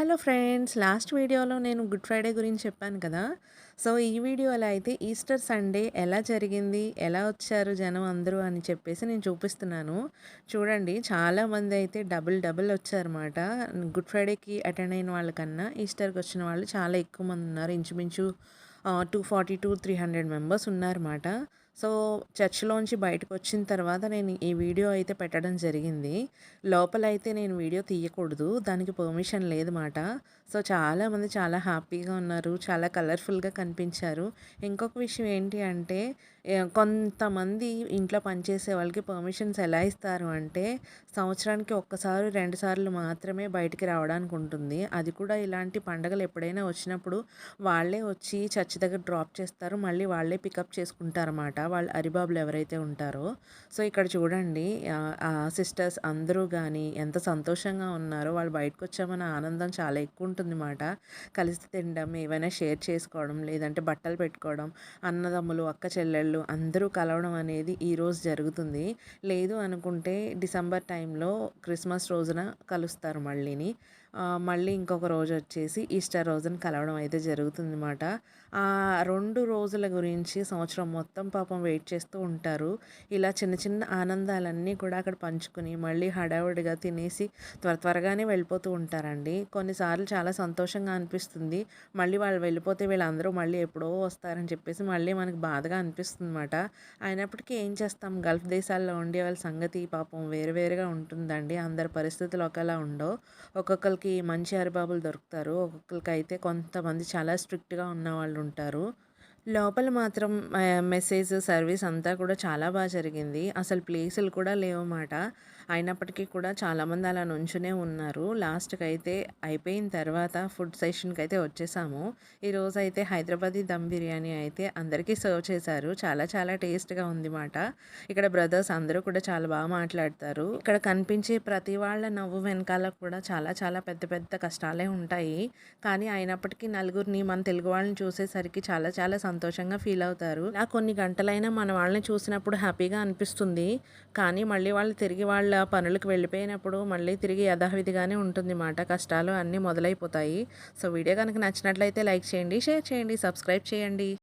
Hello friends last వీడియోలో నేను good Friday గురించి చెప్పాను కదా. సో ఈ వీడియోలో అయితే ఈస్టర్ సండే ఎలా జరిగింది ఎలా వచ్చారు జనం అందరూ అని చెప్పేసి నేను చూపిస్తున్నాను. చూడండి చాలామంది అయితే డబుల్ డబుల్ వచ్చారన్నమాట. గుడ్ ఫ్రైడేకి అటెండ్ అయిన వాళ్ళకన్నా ఈస్టర్కి వచ్చిన వాళ్ళు చాలా ఎక్కువ మంది ఉన్నారు. ఇంచుమించు two forty two three hundred members ఉన్నారన్నమాట. సో చర్చ్లోంచి బయటకు వచ్చిన తర్వాత నేను ఈ వీడియో అయితే పెట్టడం జరిగింది. లోపల అయితే నేను వీడియో తీయకూడదు దానికి పర్మిషన్ లేదన్నమాట సో చాలామంది చాలా హ్యాపీగా ఉన్నారు చాలా కలర్ఫుల్గా కనిపించారు. ఇంకొక విషయం ఏంటి అంటే కొంతమంది ఇంట్లో పనిచేసే వాళ్ళకి పర్మిషన్స్ ఎలా ఇస్తారు అంటే సంవత్సరానికి ఒక్కసారి రెండు సార్లు మాత్రమే బయటికి రావడానికి ఉంటుంది. అది కూడా ఇలాంటి పండగలు ఎప్పుడైనా వచ్చినప్పుడు వాళ్ళే వచ్చి చర్చ్ దగ్గర డ్రాప్ చేస్తారు మళ్ళీ వాళ్ళే పికప్ చేసుకుంటారన్నమాట వాళ్ళు హరిబాబులు ఎవరైతే ఉంటారో. సో ఇక్కడ చూడండి సిస్టర్స్ అందరూ కానీ ఎంత సంతోషంగా ఉన్నారో. వాళ్ళు బయటకు వచ్చామన్న ఆనందం చాలా ఎక్కువ ఉంటుంది అన్నమాట కలిసి తినడం ఏవైనా షేర్ చేసుకోవడం లేదంటే బట్టలు పెట్టుకోవడం అన్నదమ్ములు అక్క చెల్లెళ్ళు అందరూ కలవడం అనేది ఈరోజు జరుగుతుంది. లేదు అనుకుంటే డిసెంబర్ టైంలో క్రిస్మస్ రోజున కలుస్తారు మళ్ళీని. మళ్ళీ ఇంకొక రోజు వచ్చేసి ఈస్టర్ రోజున కలవడం అయితే జరుగుతుందన్నమాట. ఆ రెండు రోజుల గురించి సంవత్సరం మొత్తం పాపం వెయిట్ చేస్తూ ఉంటారు. ఇలా చిన్న చిన్న ఆనందాలన్నీ కూడా అక్కడ పంచుకుని మళ్ళీ హడావుడిగా తినేసి త్వర త్వరగానే వెళ్ళిపోతూ ఉంటారండి. కొన్నిసార్లు చాలా సంతోషంగా అనిపిస్తుంది. మళ్ళీ వాళ్ళు వెళ్ళిపోతే వీళ్ళందరూ మళ్ళీ ఎప్పుడో వస్తారని చెప్పేసి మళ్ళీ మనకు బాధగా అనిపిస్తుంది అనమాట అయినప్పటికీ ఏం చేస్తాం? గల్ఫ్ దేశాల్లో ఉండే వాళ్ళ సంగతి పాపం వేరు వేరుగా ఉంటుందండి. అందరి పరిస్థితులు ఒకలా ఉండవు. ఒక్కొక్కరికి మంచి అరిబాబులు దొరుకుతారు. ఒక్కొక్కరికి అయితే కొంతమంది చాలా స్ట్రిక్ట్గా ఉన్న వాళ్ళు ఉంటారు లోపల మాత్రం మెసేజ్ సర్వీస్ అంతా కూడా చాలా బాగా జరిగింది. అసలు ప్లేసులు కూడా లేవన్నమాట అయినప్పటికీ కూడా చాలామంది అలా నుంచునే ఉన్నారు. లాస్ట్కి అయితే అయిపోయిన తర్వాత ఫుడ్ సెషన్కి అయితే వచ్చేసాము. ఈరోజు అయితే హైదరాబాదీ దమ్ బిర్యానీ అయితే అందరికీ సర్వ్ చేశారు. చాలా చాలా టేస్ట్గా ఉంది మాట ఇక్కడ బ్రదర్స్ అందరూ కూడా చాలా బాగా మాట్లాడతారు. ఇక్కడ కనిపించే ప్రతి వాళ్ళ నవ్వు వెనకాల కూడా చాలా చాలా పెద్ద పెద్ద కష్టాలే ఉంటాయి. కానీ అయినప్పటికీ నలుగురిని మన తెలుగు వాళ్ళని చూసేసరికి చాలా చాలా సంతోషంగా ఫీల్ అవుతారు. ఇలా కొన్ని గంటలైనా మన వాళ్ళని చూసినప్పుడు హ్యాపీగా అనిపిస్తుంది. కానీ మళ్ళీ వాళ్ళు తిరిగి వాళ్ళ పనులకు వెళ్ళిపోయినప్పుడు మళ్ళీ తిరిగి యథావిధిగానే ఉంటుంది మాట. కష్టాలు అన్నీ మొదలైపోతాయి. సో వీడియో కనుక నచ్చినట్లయితే లైక్ చేయండి షేర్ చేయండి సబ్స్క్రైబ్ చేయండి.